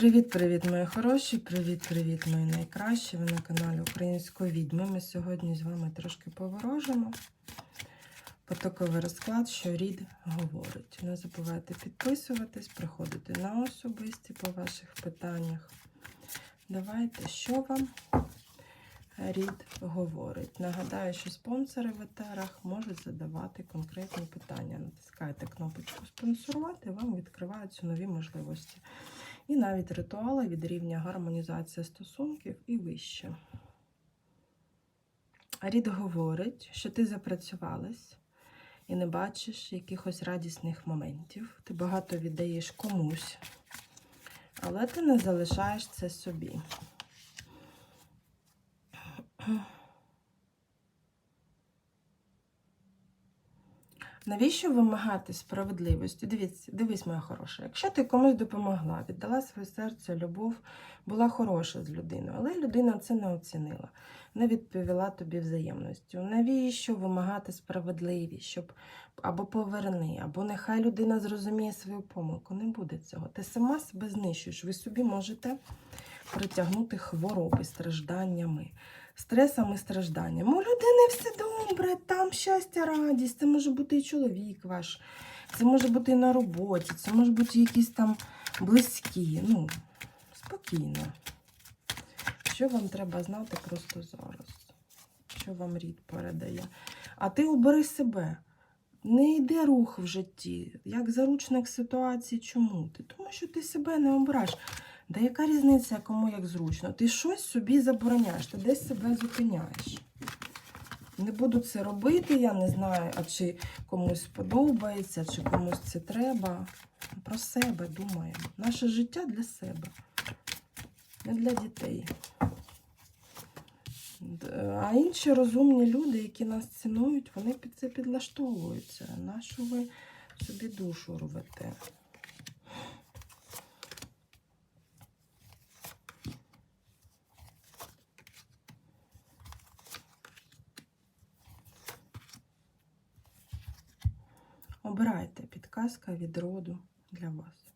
Привіт-привіт, мої хороші! Привіт-привіт, мої найкращі! Ви на каналі Української відьми. Ми сьогодні з вами трошки поворожимо. Потоковий розклад, що рід говорить. Не забувайте підписуватись, приходити на особисті по ваших питаннях. Давайте, що вам рід говорить. Нагадаю, що спонсори в етерах можуть задавати конкретні питання. Натискайте кнопочку спонсорувати, вам відкриваються нові можливості. І навіть ритуали від рівня гармонізація стосунків і вище. Рід говорить, що ти запрацювалась і не бачиш якихось радісних моментів. Ти багато віддаєш комусь, але ти не залишаєш це собі. Навіщо вимагати справедливості? Дивіться, дивись, моя хороша. Якщо ти комусь допомогла, віддала своє серце, любов, була хороша з людиною, але людина це не оцінила, не відповіла тобі взаємністю. Навіщо вимагати справедливість, щоб або поверни, або нехай людина зрозуміє свою помилку. Не буде цього. Ти сама себе знищуєш. Ви собі можете притягнути хвороби, стражданнями стресом і стражданням. У людини все добре, там щастя, радість, це може бути і чоловік ваш, це може бути і на роботі, це може бути якісь там близькі. Ну, спокійно. Що вам треба знати просто зараз? Що вам рід передає? А ти обери себе. Не йде рух в житті, як заручник ситуації. Чому ти? Тому що ти себе не обираєш. Да яка різниця, кому як зручно? Ти щось собі забороняєш, ти десь себе зупиняєш. Не буду це робити, я не знаю, а чи комусь подобається, чи комусь це треба. Про себе думаємо. Наше життя для себе, не для дітей. А інші розумні люди, які нас цінують, вони під це підлаштовуються. Нашу ви собі душу рвете? Обирайте підказка від роду для вас.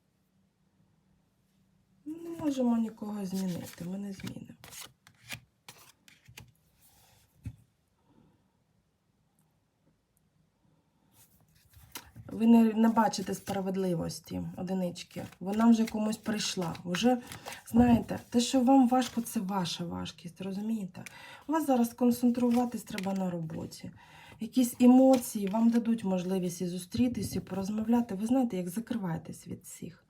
Не можемо нікого змінити, ми не змінимо. Ви не, не бачите справедливості одинички. Вона вже комусь прийшла. Вже, знаєте, те, що вам важко, це ваша важкість, розумієте? У вас зараз концентруватись треба на роботі якісь емоції вам дадуть можливість і зустрітись, і порозмовляти. Ви знаєте, як закриваєтесь від всіх.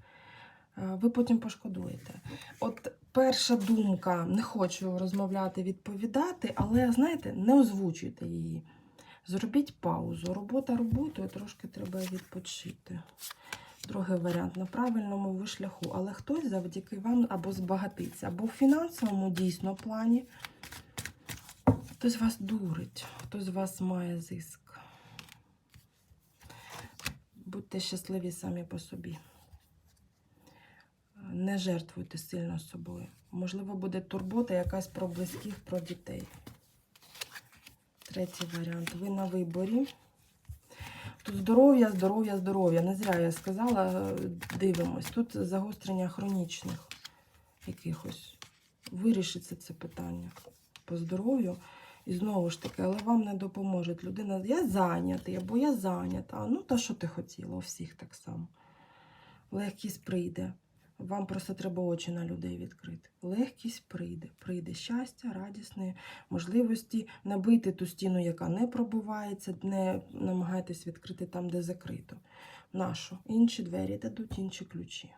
Е, ви потім пошкодуєте. От перша думка, не хочу розмовляти, відповідати, але, знаєте, не озвучуйте її. Зробіть паузу. Робота роботою, трошки треба відпочити. Другий варіант на правильному ви шляху, але хтось завдяки вам або збагатиться, або в фінансовому дійсно плані. Хтось вас дурить, хтось з вас має зиск. Будьте щасливі самі по собі. Не жертвуйте сильно собою. Можливо, буде турбота якась про близьких, про дітей. Третій варіант. Ви на виборі. Тут здоров'я, здоров'я, здоров'я. Не зря я сказала, дивимось. Тут загострення хронічних якихось. Вирішиться це питання по здоров'ю. І знову ж таки, але вам не допоможе. Людина, я зайнятий, або я зайнята. Ну, та що ти хотіла, у всіх так само. Легкість прийде. Вам просто треба очі на людей відкрити. Легкість прийде. Прийде щастя, радісні можливості набити ту стіну, яка не пробувається, не намагайтесь відкрити там, де закрито. Нашу. Інші двері дадуть інші ключі.